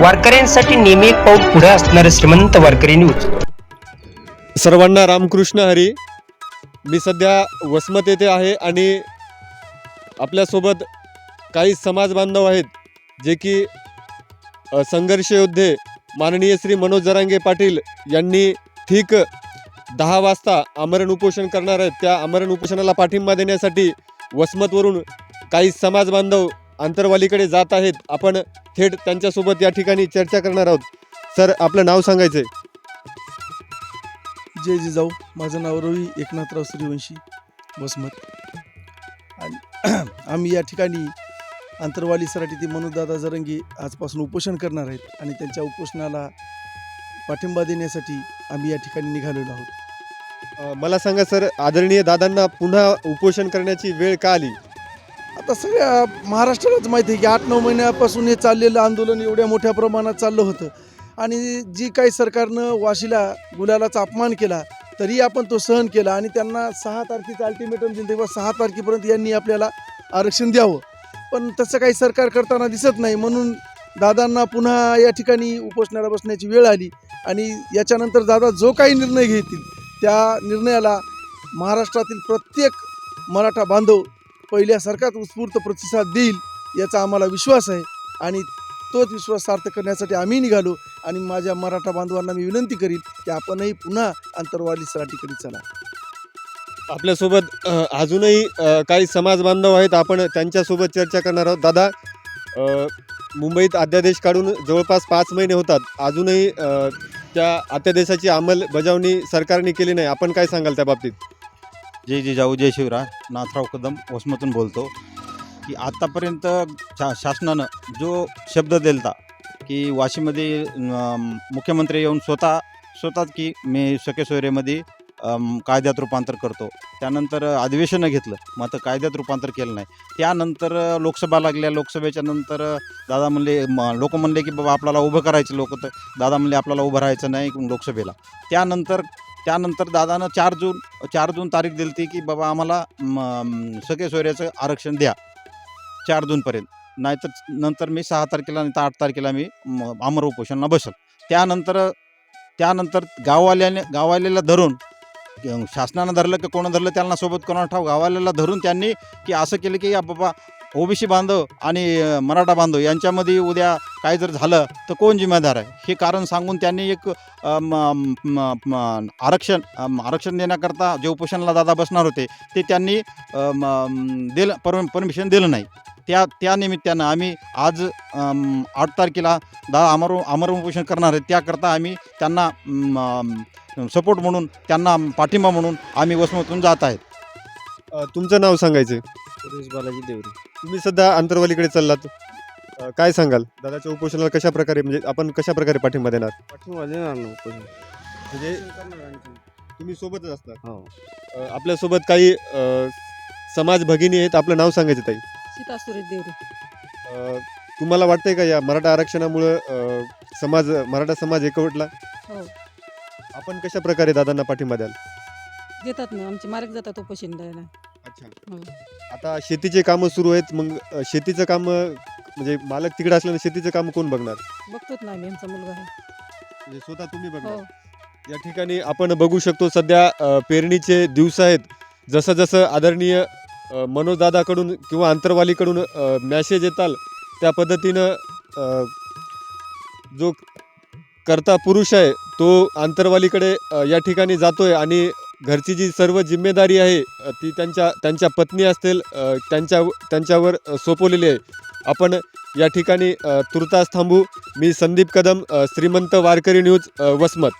वारकऱ्यांसाठी नेहमी एक पाऊल पुढे असणारे श्रीमंत वारकरी न्यूज. सर्वांना रामकृष्ण हरी. मी सध्या वसमत येथे आहे आणि आपल्यासोबत काही समाज बांधव आहेत जे की अ, संघर्ष योद्धे माननीय श्री मनोज जरांगे पाटील यांनी ठीक दहा वाजता आमरण उपोषण करणार आहेत. त्या आमरण उपोषणाला पाठिंबा देण्यासाठी वसमतवरून काही समाज बांधव आंतरवालीकडे जात आहेत. आपण थेट त्यांच्यासोबत या ठिकाणी चर्चा करणार आहोत. सर आपलं नाव सांगायचं आहे जय जिजाऊ. माझं नाव रवी एकनाथराव सूर्यवंशी वसमत. आणि आम्ही या ठिकाणी आंतरवाली सराटी ते मनोजदादा जरंगी आजपासून उपोषण करणार आहेत आणि त्यांच्या उपोषणाला पाठिंबा देण्यासाठी आम्ही या ठिकाणी निघालेलो आहोत. अ, मला सांगा सर आदरणीय दादांना पुन्हा उपोषण करण्याची वेळ का आली? आता सगळ्या महाराष्ट्रालाच माहिती आहे की आठ नऊ महिन्यापासून हे चाललेलं आंदोलन एवढ्या मोठ्या प्रमाणात चाललं होतं. आणि जी काही सरकारनं वाशीला गुलालाचा अपमान केला तरी आपण तो सहन केला आणि त्यांना सहा तारखेचं अल्टिमेटम दिलं तेव्हा सहा तारखेपर्यंत यांनी आपल्याला आरक्षण द्यावं. पण तसं काही सरकार करताना दिसत नाही. म्हणून दादांना पुन्हा या ठिकाणी उपोषणाला बसण्याची वेळ आली आणि याच्यानंतर दादा जो काही निर्णय घेतील त्या निर्णयाला महाराष्ट्रातील प्रत्येक मराठा बांधव पहिल्यासारखाच उत्स्फूर्त प्रतिसाद देईल याचा आम्हाला विश्वास आहे. आणि तोच विश्वास सार्थ करण्यासाठी आम्ही निघालो आणि माझ्या मराठा बांधवांना मी विनंती करीन की आपणही पुन्हा आंतरवाली करीत चला. आपल्यासोबत अजूनही काही समाज बांधव आहेत. आपण त्यांच्यासोबत चर्चा करणार आहोत. दादा मुंबईत अध्यादेश काढून जवळपास पाच महिने होतात. अजूनही त्या अध्यादेशाची अंमलबजावणी सरकारने केली नाही. आपण काय सांगाल त्या बाबतीत? जय जिजाऊ जय शिवराय. नाथराव कदम वसमतून बोलतो. की आत्तापर्यंत शा शासनानं जो शब्द दिलता की वाशीमध्ये मुख्यमंत्री येऊन स्वतः स्वतःच की मी सकेसोयरेमध्ये कायद्यात रूपांतर करतो. त्यानंतर अधिवेशनं घेतलं मग आता कायद्यात रूपांतर केलं नाही. त्यानंतर लोकसभा लागल्या लोकसभेच्या नंतर दादा म्हणले लोक म्हणले की बाबा आपल्याला उभं करायचं लोक तर दादा म्हणले आपल्याला उभं राहायचं नाही लोकसभेला. त्यानंतर त्यानंतर दादानं चार जून चार जून तारीख दिली होती की बाबा आम्हाला सगळे सोयऱ्याचं आरक्षण द्या. चार जूनपर्यंत नाहीतर नंतर मी सहा तारखेला नाही तर आठ तारखेला मी म, आमर उपोषणाला बसल. त्यानंतर त्यानंतर गाववाल्याने गाववाल्याला धरून शासनानं धरलं की कोणं धरलं त्यांना सोबत कोणा ठाव गाववाल्याला धरून त्यांनी की असं केलं की या बाबा ओबीसी बांधव आणि मराठा बांधव यांच्यामध्ये उद्या काय जर झालं तर कोण जिम्मेदार आहे? हे कारण सांगून त्यांनी एक आरक्षण आरक्षण देण्याकरता जे उपोषणाला दादा बसणार होते ते त्यांनी दिलं पर परमिशन दिलं नाही. त्या त्या निमित्तानं आम्ही आज आठ तारखेला दा अमर अमर उपोषण करणार आहे त्याकरता आम्ही त्यांना सपोर्ट म्हणून त्यांना पाठिंबा म्हणून आम्ही वसमतून जात आहेत. तुमचं नाव सांगायचं सुरेश बालाजी देवरे. तुम्ही सध्या आंतरवालीकडे चाललात. अ, काय सांगाल? दादाच्या उपोषणाला कशा प्रकारे म्हणजे आपण कशा प्रकारे पाठिंबा देणार? पाठिंबा देणार ना उपोषण. म्हणजे तुम्ही सोबतच असणार हो. अ, आपल्यासोबत काही अ, समाज भगिनी आहेत आपलं नाव सांगायचं ताई? सीता सुरेश देवरे अ, तुम्हाला वाटतंय का या मराठा आरक्षणामुळं अ, समाज मराठा समाज एकवटला? हो. आपण कशा प्रकारे दादांना पाठिंबा द्याल? देतात ना आमचे मार्ग जातात उपोषण द्यायला. अच्छा. हो. आता शेतीचे कामं सुरू आहेत मग अ, शेतीचं काम म्हणजे मालक तिकडे असल्यानं शेतीचं काम कोण बघणार? बघतोच ना आम्ही आमचा मुलगा आहे. म्हणजे स्वतः तुम्ही हो. बघणार या ठिकाणी आपण बघू शकतो सध्या अ, पेरणीचे दिवस आहेत. जसं जसं आदरणीय अ, मनोजदादाकडून किंवा आंतरवालीकडून मॅसेज येताल त्या पद्धतीनं अ, जो करता पुरुष आहे तो आंतरवालीकडे अ, या ठिकाणी जातोय आणि घरची जी सर्व जिम्मेदारी आहे अ, ती त्यांच्या त्यांच्या पत्नी असतील अ, त्यांच्या त्यांच्यावर अ, सोपवलेली आहे. आपण या ठिकाणी तुर्तास थांबू. मी संदीप कदम श्रीमंत वारकरी न्यूज वसमत.